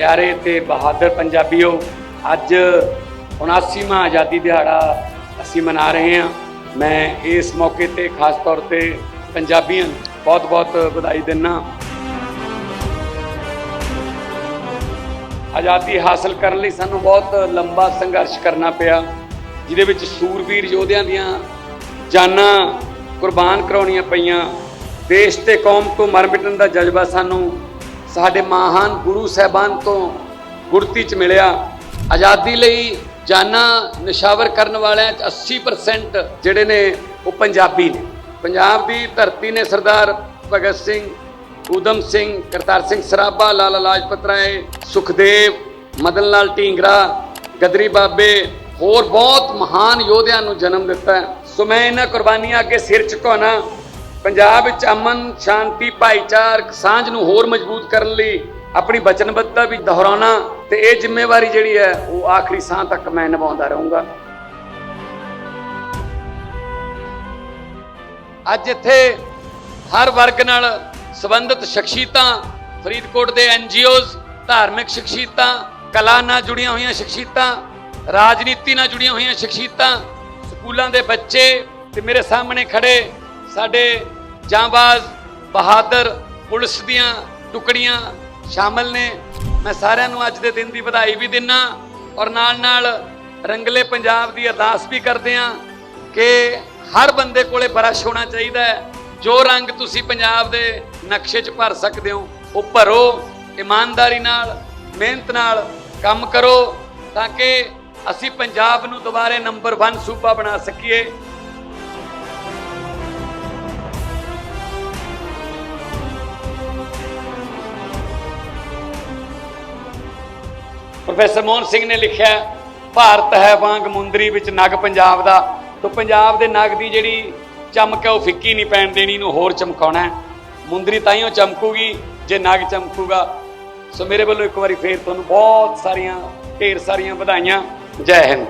ਪਿਆਰੇ ਤੇ ਬਹਾਦਰ ਪੰਜਾਬੀਓ, ਅੱਜ 79ਵਾਂ ਆਜ਼ਾਦੀ ਦਿਹਾੜਾ ਅਸੀਂ ਮਨਾ ਰਹੇ ਹਾਂ। ਮੈਂ ਇਸ ਮੌਕੇ ਤੇ ਖਾਸ ਤੌਰ ਤੇ ਪੰਜਾਬੀਆਂ ਨੂੰ ਬਹੁਤ-ਬਹੁਤ ਵਧਾਈ ਦਿੰਦਾ ਆਜ਼ਾਦੀ ਹਾਸਲ ਕਰਨ ਲਈ ਸਾਨੂੰ ਬਹੁਤ ਲੰਬਾ ਸੰਘਰਸ਼ ਕਰਨਾ ਪਿਆ, ਜਿਹਦੇ ਵਿੱਚ ਸੂਰਬੀਰ ਯੋਧਿਆਂ ਦੀਆਂ ਜਾਨਾਂ ਕੁਰਬਾਨ ਕਰਾਉਣੀਆਂ ਪਈਆਂ। ਦੇਸ਼ ਤੇ ਕੌਮ ਤੋਂ ਮਰ ਮਿਟਣ ਦਾ ਜਜ਼ਬਾ ਸਾਨੂੰ ਸਾਡੇ ਮਹਾਨ ਗੁਰੂ ਸਾਹਿਬਾਨ ਤੋਂ ਗੁਰਤੀ ਚ ਮਿਲਿਆ। ਆਜ਼ਾਦੀ ਲਈ ਜਾਨਾਂ ਨਿਸ਼ਾਵਰ ਕਰਨ ਵਾਲਿਆਂ ਚ 80% ਜਿਹੜੇ ਨੇ ਉਹ ਪੰਜਾਬੀ ਨੇ। ਪੰਜਾਬ ਦੀ ਧਰਤੀ ਨੇ ਸਰਦਾਰ ਭਗਤ ਸਿੰਘ, ਊਧਮ ਸਿੰਘ, ਕਰਤਾਰ ਸਿੰਘ ਸਰਾਭਾ, ਲਾਲਾ ਲਾਜਪਤ ਰਾਏ, ਸੁਖਦੇਵ, ਮਦਨ ਲਾਲ ਢੀਂਗਰਾ, ਗਦਰੀ ਬਾਬੇ, ਹੋਰ ਬਹੁਤ ਮਹਾਨ ਯੋਧਿਆਂ ਨੂੰ ਜਨਮ ਦਿੱਤਾ। ਸੋ ਮੈਂ ਇਹਨਾਂ ਕੁਰਬਾਨੀਆਂ ਅੱਗੇ ਸਿਰ ਝੁਕਾਉਣਾ ਪੰਜਾਬ ਵਿੱਚ ਅਮਨ, ਸ਼ਾਂਤੀ, ਭਾਈਚਾਰਕ ਸਾਂਝ ਨੂੰ ਹੋਰ ਮਜ਼ਬੂਤ ਕਰਨ ਲਈ ਆਪਣੀ ਵਚਨਬੱਧਤਾ ਵੀ ਦੁਹਰਾਉਣਾ ਤੇ ਇਹ ਜ਼ਿੰਮੇਵਾਰੀ ਜਿਹੜੀ ਹੈ, ਉਹ ਆਖਰੀ ਸਾਹ ਤੱਕ ਮੈਂ ਨਿਭਾਉਂਦਾ ਰਹੂੰਗਾ। ਅੱਜ ਇੱਥੇ ਹਰ ਵਰਗ ਨਾਲ ਸੰਬੰਧਿਤ ਸ਼ਖਸੀਅਤਾਂ, ਫਰੀਦਕੋਟ ਦੇ ਐਨਜੀਓਜ਼ ਧਾਰਮਿਕ ਸ਼ਖਸੀਅਤਾਂ, ਕਲਾ ਨਾਲ ਜੁੜੀਆਂ ਹੋਈਆਂ ਸ਼ਖਸੀਅਤਾਂ, ਰਾਜਨੀਤੀ ਨਾਲ ਜੁੜੀਆਂ ਹੋਈਆਂ ਸ਼ਖਸੀਅਤਾਂ, ਸਕੂਲਾਂ ਦੇ ਬੱਚੇ ਤੇ ਮੇਰੇ ਸਾਹਮਣੇ ਖੜੇ ਸਾਡੇ ਜਾਂਬਾਜ਼ ਬਹਾਦਰ ਪੁਲਿਸ ਦੀਆਂ ਟੁਕੜੀਆਂ ਸ਼ਾਮਲ ਨੇ। ਮੈਂ ਸਾਰਿਆਂ ਨੂੰ ਅੱਜ ਦੇ ਦਿਨ ਦੀ ਵਧਾਈ ਵੀ ਦਿੰਨਾ ਔਰ ਨਾਲ ਨਾਲ ਰੰਗਲੇ ਪੰਜਾਬ ਦੀ ਅਰਦਾਸ ਵੀ ਕਰਦੇ ਹਾਂ ਕਿ ਹਰ ਬੰਦੇ ਕੋਲੇ ਬਰਸ਼ ਹੋਣਾ ਚਾਹੀਦਾ ਹੈ। ਜੋ ਰੰਗ ਤੁਸੀਂ ਪੰਜਾਬ ਦੇ ਨਕਸ਼ੇ 'ਚ ਭਰ ਸਕਦੇ ਹੋ, ਉਹ ਭਰੋ, ਇਮਾਨਦਾਰੀ ਨਾਲ, ਮਿਹਨਤ ਨਾਲ ਕੰਮ ਕਰੋ ਤਾਂ ਕਿ ਅਸੀਂ ਪੰਜਾਬ ਨੂੰ ਦੁਬਾਰੇ ਨੰਬਰ 1 ਸੂਬਾ ਬਣਾ ਸਕੀਏ। ਪ੍ਰੋਫੈਸਰ ਮੋਹਨ ਸਿੰਘ ਨੇ ਲਿਖਿਆ, ਭਾਰਤ ਹੈ ਵਾਂਗ ਮੁੰਦਰੀ ਵਿੱਚ ਨਗ ਪੰਜਾਬ ਦਾ। ਤੋਂ ਪੰਜਾਬ ਦੇ ਨਗ ਦੀ ਜਿਹੜੀ ਚਮਕ ਹੈ, ਉਹ ਫਿੱਕੀ ਨਹੀਂ ਪੈਣ ਦੇਣੀ ਨੂੰ ਹੋਰ ਚਮਕਾਉਣਾ ਹੈ। ਮੁੰਦਰੀ ਉਹ ਚਮਕੂਗੀ, ਜੇ ਨਗ ਚਮਕੂਗਾ। ਸੋ ਮੇਰੇ ਵੱਲੋਂ ਇੱਕ ਵਾਰੀ ਫੇਰ ਤੁਹਾਨੂੰ ਬਹੁਤ ਸਾਰੀਆਂ, ਢੇਰ ਸਾਰੀਆਂ ਵਧਾਈਆਂ। ਜੈ ਹਿੰਦ।